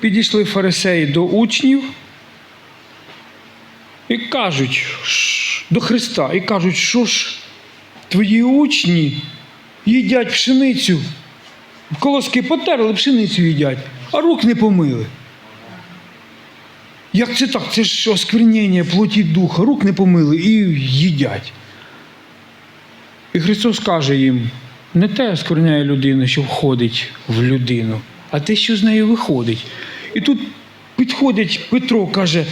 підійшли фарисеї до учнів і кажуть до Христа, і кажуть, що ж твої учні їдять пшеницю, колоски потерли, пшеницю їдять, а рук не помили. Як це так? Це ж осквернення плоті духа, рук не помили і їдять. І Христос каже їм: не те оскверняє людину, що входить в людину, а те, що з нею виходить. І тут підходить Петро, каже: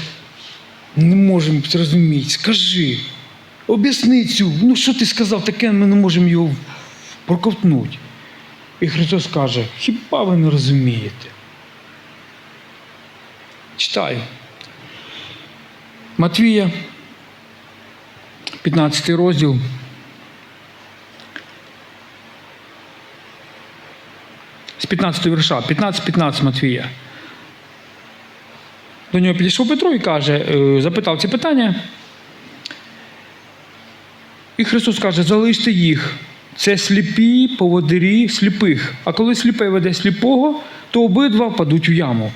не можемо зрозуміти, скажи, об'ясни цю, ну що ти сказав, таке ми не можемо його проковтнути. І Христос каже: хіба ви не розумієте? Читаю. Матвія, 15 розділ. З 15 вірша, 15-15 Матвія. До нього підійшов Петро і каже, е, запитав ці питання. І Христос каже: залиште їх. Це сліпі поводирі сліпих. А коли сліпий веде сліпого, то обидва впадуть в яму.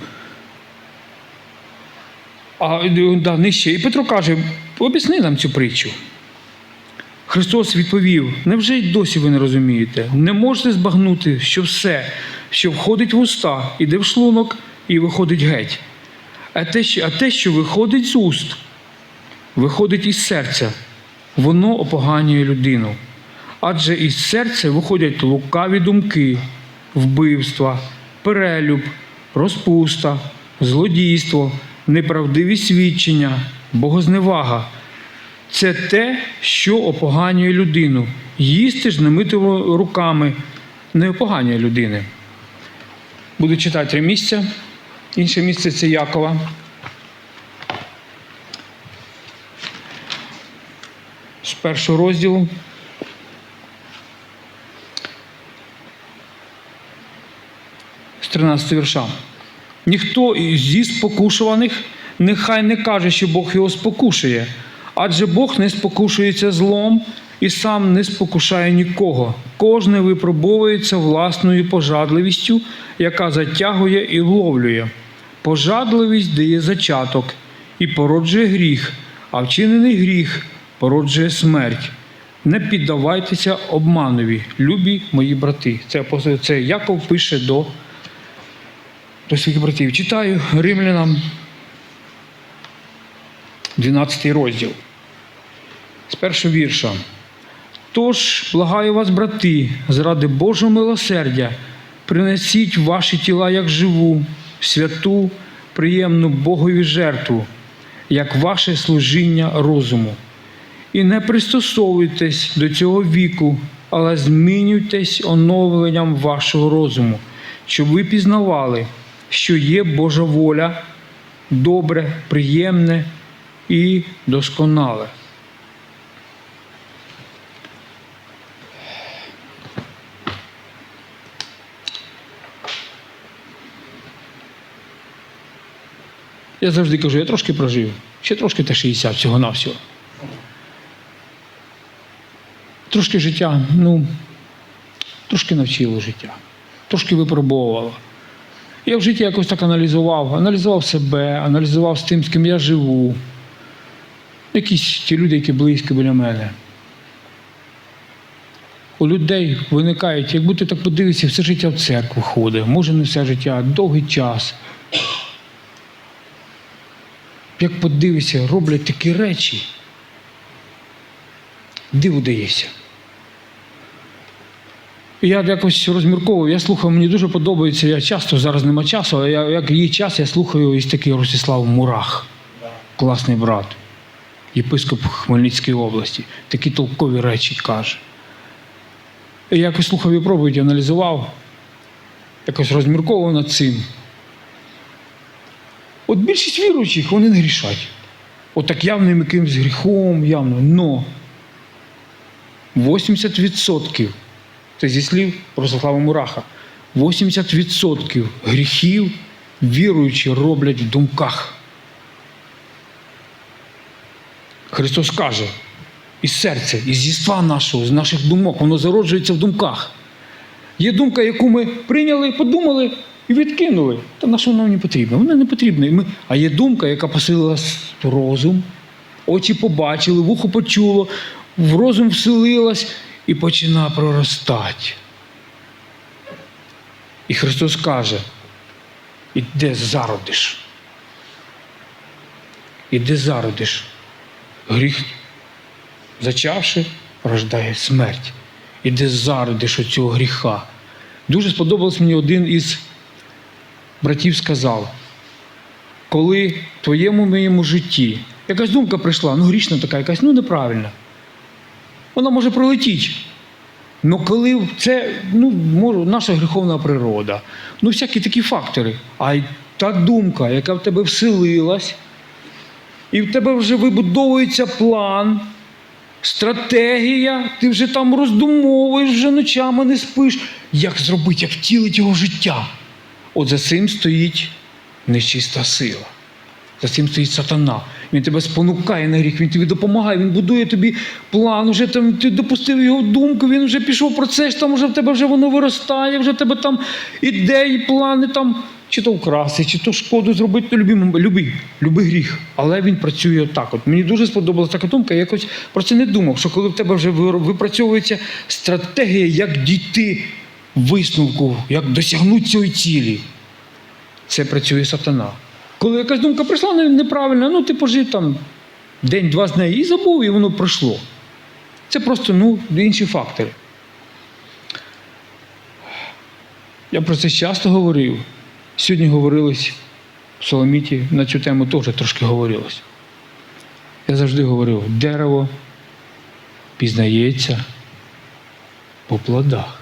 А да, нижче. І Петро каже: об'ясни нам цю притчу. Христос відповів: невже й досі ви не розумієте? Не можете збагнути, що все, що входить в уста, іде в шлунок і виходить геть. А те, що, а те, що виходить з уст, виходить із серця, воно опоганює людину. Адже із серця виходять лукаві думки, вбивства, перелюб, розпуста, злодійство, неправдиві свідчення, богозневага. Це те, що опоганює людину. Їсти ж немитими руками не опоганює людини. Буду читати три місця. Інше місце це Якова. З першого розділу. З 13 вірша. Ніхто зі спокушуваних нехай не каже, що Бог його спокушує, адже Бог не спокушується злом і сам не спокушає нікого. Кожне випробовується власною пожадливістю, яка затягує і вловлює. Пожадливість дає зачаток і породжує гріх, а вчинений гріх породжує смерть. Не піддавайтеся обманові, любі мої брати. Це, це Яков пише до до своїх братів. Читаю римлянам 12 розділ. З першого вірша. Тож, благаю вас, брати, заради Божого милосердя, принесіть ваші тіла як живу, святу, приємну Богові жертву, як ваше служіння розуму. І не пристосовуйтесь до цього віку, але змінюйтесь оновленням вашого розуму, щоб ви пізнавали, що є Божа воля, добре, приємне і досконале. Я завжди кажу, я трошки прожив, ще трошки та 60 всього навсього. Трошки життя, ну, трошки навчило життя, трошки випробовувало. Я в житті якось так аналізував, аналізував себе, аналізував з тим, з ким я живу. Якісь ті люди, які близькі біля мене. У людей виникають, якби ти так подивишся, все життя в церкву ходить, може не все життя, довгий час. Як подивишся, роблять такі речі, диву даєшся. Я якось розмірковував, я слухав, мені дуже подобається, я часто зараз нема часу, але я, як є час, я слухаю ось такий Ростислав Мурах, класний брат, єпископ Хмельницької області. Такі толкові речі каже. Я якось слухав і проповідь, аналізував, якось розмірковував над цим. От більшість віруючих вони не грішать. От так явним якимось гріхом, явно. Но 80% це зі слів Ростислава Мураха. 80% гріхів віруючі роблять в думках. Христос каже, із серця, із єства нашого, з наших думок, воно зароджується в думках. Є думка, яку ми прийняли, подумали, і відкинули. Та на що воно мені потрібно? Воно не потрібно. Ми... А є думка, яка посилила розум, очі побачили, вухо почуло, в розум вселилась і починає проростати. І Христос каже: іде зародиш. Іде зародиш. Гріх, зачавши, рождає смерть. Іде зародиш оцього гріха. Дуже сподобалось мені один із братів сказав, коли в твоєму моєму житті якась думка прийшла, ну грішна така, якась, ну неправильна. Вона може пролетіти. Ну коли це ну, може, наша гріховна природа, ну всякі такі фактори. А й та думка, яка в тебе вселилась, і в тебе вже вибудовується план, стратегія, ти вже там роздумовуєш, вже ночами не спиш. Як зробити, як втілити його життя? От за цим стоїть нечиста сила. За цим стоїть сатана. Він тебе спонукає на гріх, він тобі допомагає, він будує тобі план, вже там ти допустив його думку, він вже пішов процес, там вже в тебе вже воно виростає, вже в тебе там ідеї, плани, там, чи то вкрасти, чи то шкоду зробити, то любий, любий, любий гріх. Але він працює отак. От мені дуже сподобалася така думка, я якось про це не думав, що коли в тебе вже випрацьовується стратегія, як дійти висновку, як досягнути цієї цілі це працює сатана. Коли якась думка прийшла не- неправильна, ну ти пожив там день-два з нею і забув, і воно пройшло. Це просто ну, інші фактори. Я про це часто говорив. Сьогодні говорилось в Соломіті на цю тему теж трошки говорилось. Я завжди говорив, дерево пізнається по плодах.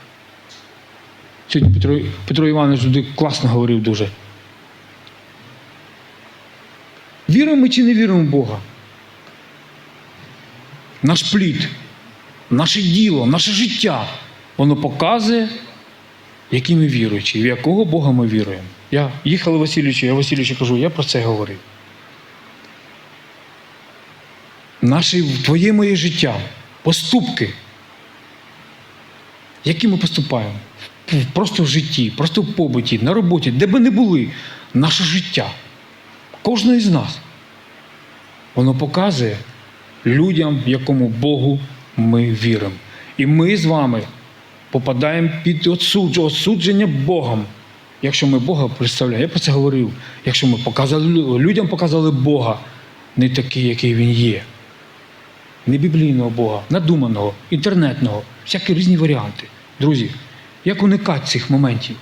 Сьогодні Петро, Петро Іванович туди класно говорив дуже. Віримо ми чи не віримо в Бога? Наш плід, наше діло, наше життя, воно показує, які ми віруючі, в якого Бога ми віруємо. Я їхали Васильовичу, я Васильовичу кажу, я про це говорив. Наше твоє моє життя, поступки, які ми поступаємо? Просто в житті, просто в побуті, на роботі, де би не були, наше життя. Кожного з нас. Воно показує людям, якому Богу ми віримо. І ми з вами попадаємо під осудження Богом. Якщо ми Бога представляємо, я про це говорив. Якщо ми показали, людям показали Бога не такий, який він є. Не біблійного Бога, надуманого, інтернетного, всякі різні варіанти. Друзі, як уникати цих моментів?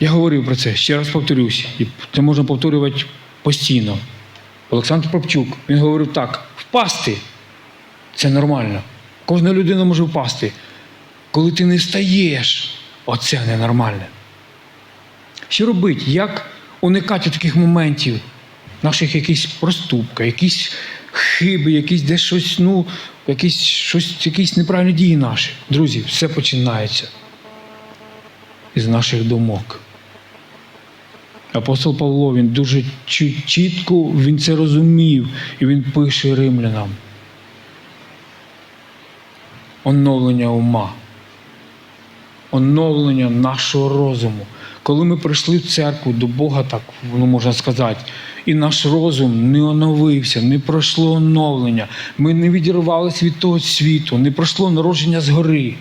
Я говорив про це, ще раз повторюсь, і це можна повторювати постійно. Олександр Попчук, він говорив так: впасти це нормально. Кожна людина може впасти. Коли ти не встаєш, оце ненормальне. Що робити? Як уникати таких моментів, наших якісь проступка, якісь хиби, якісь десь щось, ну, якісь, щось, якісь неправильні дії наші. Друзі, все починається із наших думок. Апостол Павло він дуже чітко він це розумів, і він пише римлянам. Оновлення ума, оновлення нашого розуму. Коли ми прийшли в церкву до Бога, так ну, можна сказати, і наш розум не оновився, не пройшло оновлення, ми не відірвалися від того світу, не пройшло народження згори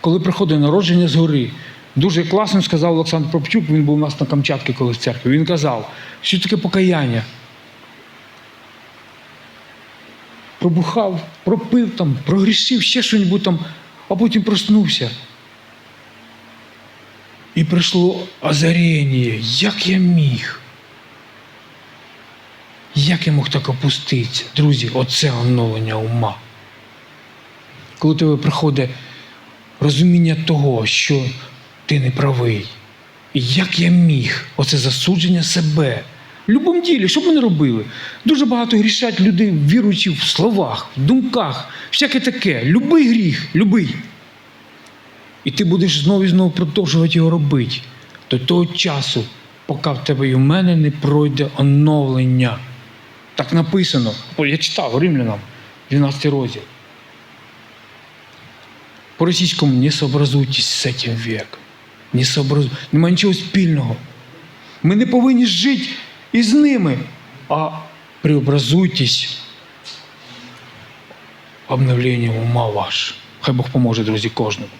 коли приходить народження згори. Дуже класно сказав Олександр Пропчук, він був у нас на Камчатці, коли в церкві. Він казав, що таке покаяння. Пробухав, пропив там, прогрішив ще щось там, а потім проснувся. І прийшло озарення. Як я міг? Як я мог так опуститися? Друзі, оце оновлення ума. Коли тебе приходить розуміння того, що ти не правий. І як я міг, оце засудження себе. В будь-якому ділі, що б вони робили? Дуже багато грішать люди, віруючи в словах, в думках, всяке таке. Любий гріх, любий. І ти будеш знову і знову продовжувати його робити до того часу, поки в тебе і в мене не пройде оновлення. Так написано. Я читав римлянам, 12 розділ. По-російському не сообразуйтесь з цим веком. Не. Нема нічого спільного. Ми не повинні жити із ними, а преобразуйтесь обновленням ума ваш. Хай Бог поможе, друзі, кожному.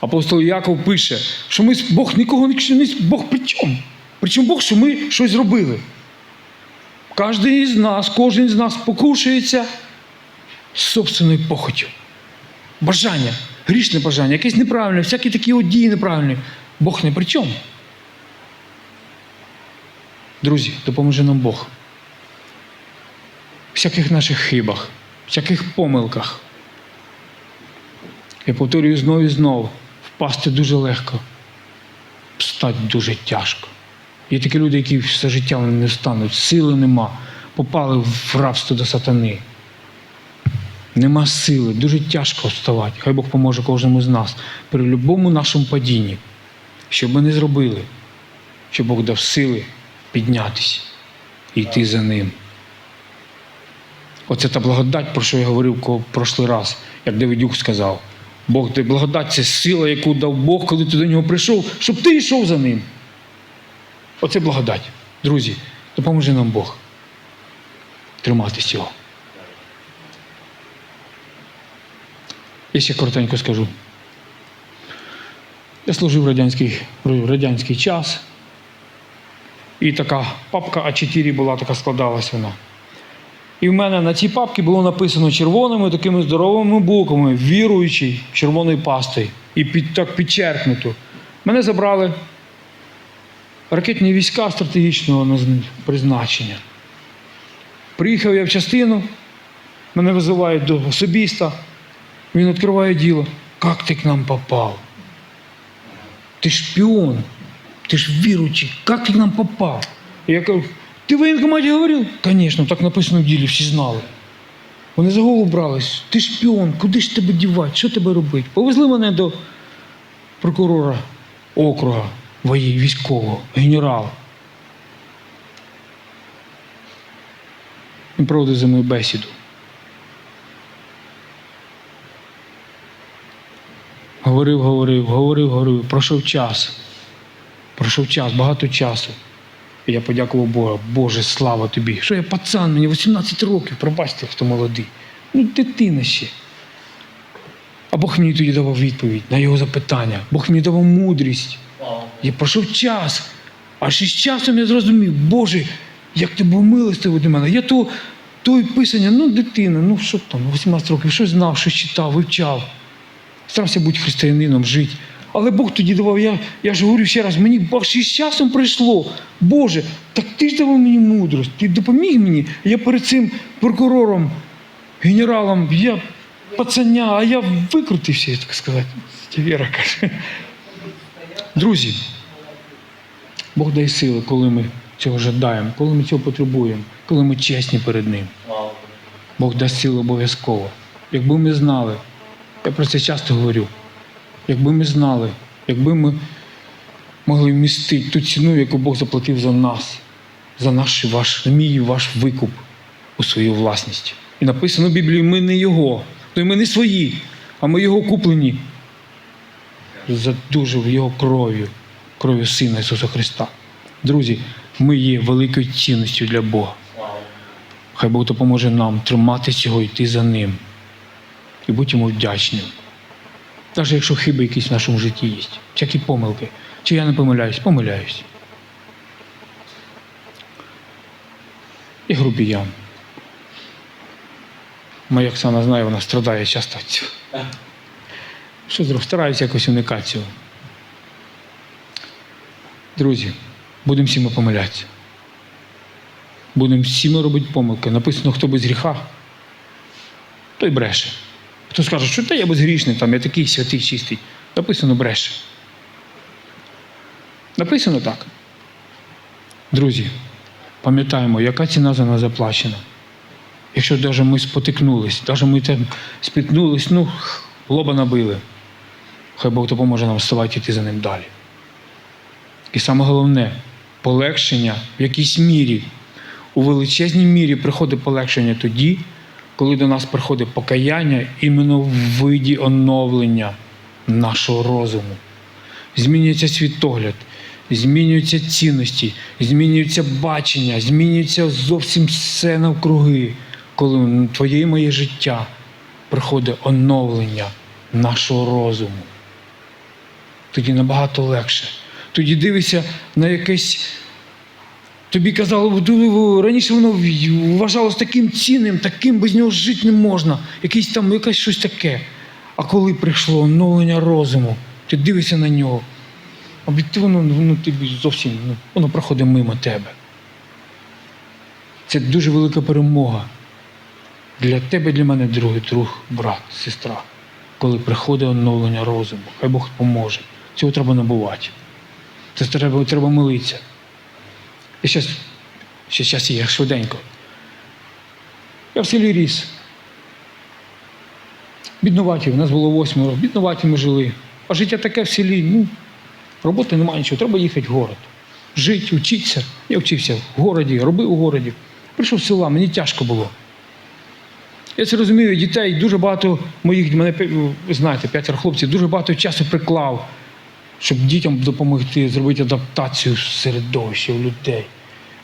Апостол Яков пише, що ми Бог нікого не Бог при чому? Причому Бог, що ми щось зробили. Кожен із нас, кожен з нас покушується собственною похотю. Бажання, грішне бажання, якесь неправильне, всякі такі от дії неправильні. Бог не при чому. Друзі, допоможе нам Бог. Всяких наших хибах, всяких помилках. Я повторюю знову і знову. Впасти дуже легко, встати дуже тяжко. Є такі люди, які все життя не встануть, сили нема, попали в рабство до сатани. Нема сили, дуже тяжко вставати. Хай Бог поможе кожному з нас при будь-якому нашому падінні. Що ми не зробили, щоб Бог дав сили піднятися і йти за ним. Оце та благодать, про що я говорив ко- прошлий раз, як Давидюк сказав. Бог де благодать це сила, яку дав Бог, коли ти до нього прийшов, щоб ти йшов за ним. Оце благодать. Друзі, допоможи нам Бог триматись цього. Я ще коротенько скажу. Я служив в радянський, радянський час. І така папка А4 була, така складалась вона. І в мене на цій папці було написано червоними такими здоровими буквами, віруючий червоною пастою. І під, так підчеркнуто. Мене забрали ракетні війська стратегічного призначення. Приїхав я в частину, мене визивають до особиста. Він відкриває діло. Як ти к нам попав? Ти шпіон, ти ж віруючий, як ти к нам попав? Я кажу, ти в воєнкоматі говорив? Звісно, так написано в ділі, всі знали. Вони за голову брались. Ти шпіон, куди ж тебе дівати? Що тебе робити? Повезли мене до прокурора округа воєнного, військового, генерала. Він проводив зі мною бесіду. Говорив, говорив, говорив, говорив. Пройшов час. Пройшов час, багато часу. Я подякував Богу. Боже, слава тобі. Що я пацан, мені 18 років, пробачте, хто молодий. Ну, дитина ще. А Бог мені тоді давав відповідь на його запитання. Бог мені давав мудрість. І пройшов час. Аж із часом я зрозумів, Боже, як ти був милостивий до мене. Я то, то і писання, ну, дитина, ну що там, 18 років, щось знав, щось читав, вивчав. Старався бути християнином, жити. Але Бог тоді давав, я, я ж говорю ще раз, мені аж із часом прийшло. Боже, так ти ж давав мені мудрость, ти допоміг мені. Я перед цим прокурором, генералом, я пацаня, а я викрутився, так сказати. Віра каже. Друзі, Бог дає сили, коли ми цього жадаємо, коли ми цього потребуємо, коли ми чесні перед Ним. Бог дасть сили обов'язково. Якби ми знали, я про це часто говорю, якби ми знали, якби ми могли вмістити ту ціну, яку Бог заплатив за нас, за наш ваш, мій ваш викуп у свою власність. І написано в Біблії, ми не Його, то ми не свої, а ми Його куплені за дуже Його кров'ю, кров'ю Сина Ісуса Христа. Друзі, ми є великою цінністю для Бога. Хай Бог допоможе нам тримати цього, йти за ним. І будь йому вдячним. Навіть якщо хиби якісь в нашому житті є, всякі помилки. Чи я не помиляюсь? Помиляюсь. І грубіян. Моя Оксана знає, вона страдає часто. Що зробив? Стараюся якось уникати цього. Друзі, будемо всіми помилятися. Будемо всіми робити помилки. Написано, хто без гріха, той бреше. Хто скаже, що та я безгрішний, там, я такий святий чистий. Написано бреше. Написано так. Друзі, пам'ятаємо, яка ціна за нас заплачена. Якщо навіть ми спотикнулись, навіть ми там спітнулись, ну, лоба набили. Хай Бог допоможе нам вставати і йти за ним далі. І саме головне полегшення в якійсь мірі. У величезній мірі приходить полегшення тоді, коли до нас приходить покаяння іменно в виді оновлення нашого розуму. Змінюється світогляд, змінюються цінності, змінюється бачення, змінюється зовсім все навкруги, коли твоє і моє життя приходить оновлення нашого розуму. Тоді набагато легше. Тоді дивишся на якесь. Тобі казали, «Ду- раніше воно вважалось таким цінним, таким без нього жити не можна, якийсь там, якесь щось таке. А коли прийшло оновлення розуму, ти дивишся на нього, об'єктивно воно тобі зовсім ну, воно проходить мимо тебе. Це дуже велика перемога для тебе, для мене, другий друг, брат, сестра, коли приходить оновлення розуму. Хай Бог поможе. Цього треба набувати. Це треба, треба молитися. І ще, ще час є швиденько. Я в селі ріс. Біднуваті, у нас було восьмеро, біднуваті ми жили. А життя таке в селі, ну, роботи немає нічого, треба їхати в город. Жити, вчитися. Я вчився в городі, робив у городі. Прийшов з села, мені тяжко було. Я це розумію, дітей дуже багато моїх, мене ви знаєте, п'ятеро хлопців, дуже багато часу приклав, щоб дітям допомогти зробити адаптацію середовища людей.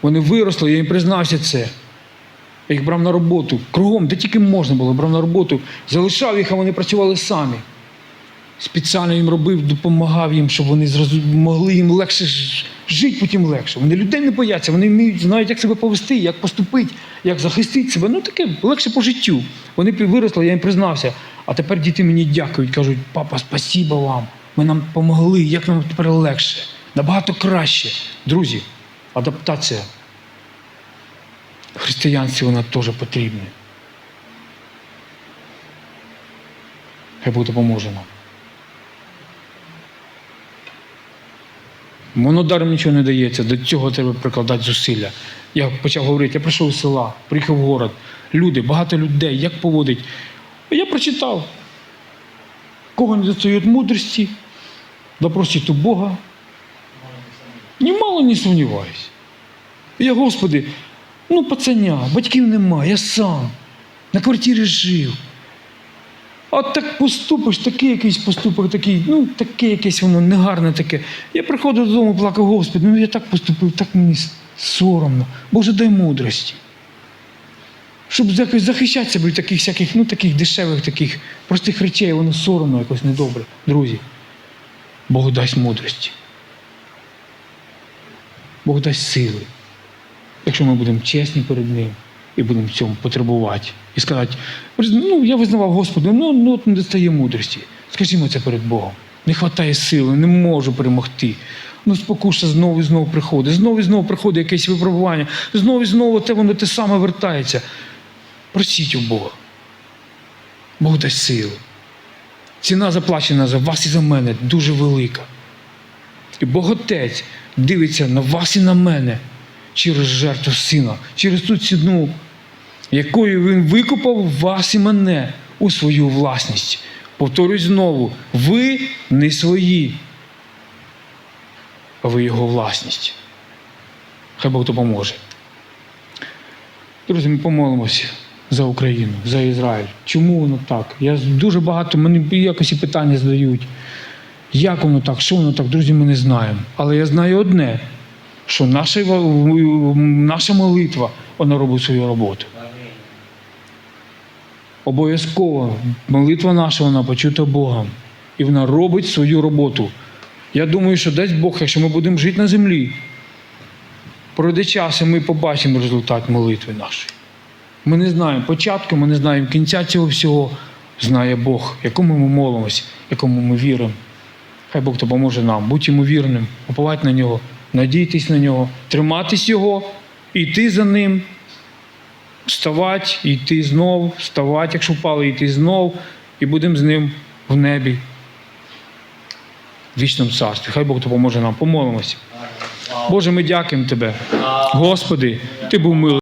Вони виросли, я їм признався це. Я їх брав на роботу кругом, де тільки можна було, брав на роботу, залишав їх, а вони працювали самі. Спеціально їм робив, допомагав їм, щоб вони могли їм легше жити потім легше. Вони людей не бояться, вони вміють, знають, як себе повести, як поступити, як захистити себе. Ну таке легше по життю. Вони виросли, я їм признався. А тепер діти мені дякують, кажуть, папа, спасіба вам. Ви нам допомогли, як нам тепер легше, набагато краще. Друзі, адаптація. Християнстві вона теж потрібна. Хай Бог допоможе нам. Воно даром нічого не дається, до цього треба прикладати зусилля. Я почав говорити, я прийшов з села, приїхав в город. Люди, багато людей, як поводить. Я прочитав. Кого не достають мудрості, допросить у Бога. Німало не сумніваюсь. Я, Господи, ну пацаня, батьків нема, я сам. На квартирі жив. А так поступиш, такий якийсь поступок, такий, ну таке якесь воно негарне таке. Я приходив додому, плакав, Господи, ну я так поступив, так мені соромно. Боже, дай мудрості. Щоб якось захищати себе від таких всяких, ну таких дешевих, таких простих речей, воно соромно якось недобре. Друзі, Бог дасть мудрості. Бог дасть сили. Якщо ми будемо чесні перед Ним і будемо в цьому потребувати. І сказати, ну я визнавав Господу, ну, ну от не достає мудрості. Скажімо це перед Богом. Не вистачає сили, не можу перемогти. Ну, спокуша знову і знову приходить, знову і знову приходить якесь випробування, знову і знову те воно те саме вертається. Просіть у Бога. Бог дасть сили. Ціна заплачена за вас і за мене дуже велика. І Бог Отець дивиться на вас і на мене через жертву сина, через ту ціну, якою він викупав вас і мене у свою власність. Повторюсь знову, ви не свої, а ви його власність. Хай Бог допоможе. Друзі, ми помолимося за Україну, за Ізраїль. Чому воно так? Я дуже багато, мені якось і питання задають. Як воно так, що воно так, друзі, ми не знаємо. Але я знаю одне, що наша, наша молитва, вона робить свою роботу. Обов'язково молитва наша, вона почута Богом. І вона робить свою роботу. Я думаю, що дасть Бог, якщо ми будемо жити на землі, пройде час, і ми побачимо результат молитви нашої. Ми не знаємо початку, ми не знаємо кінця цього всього. Знає Бог, якому ми молимось, якому ми віримо. Хай Бог допоможе нам, будь йому вірним, уповати на нього, надійтесь на нього, триматись його, йти за ним, вставати, йти знов, вставати, якщо впали, йти знов, і будемо з ним в небі, в вічному царстві. Хай Бог допоможе нам. Помолимося. Боже, ми дякуємо Тебе. Господи, Ти був милий.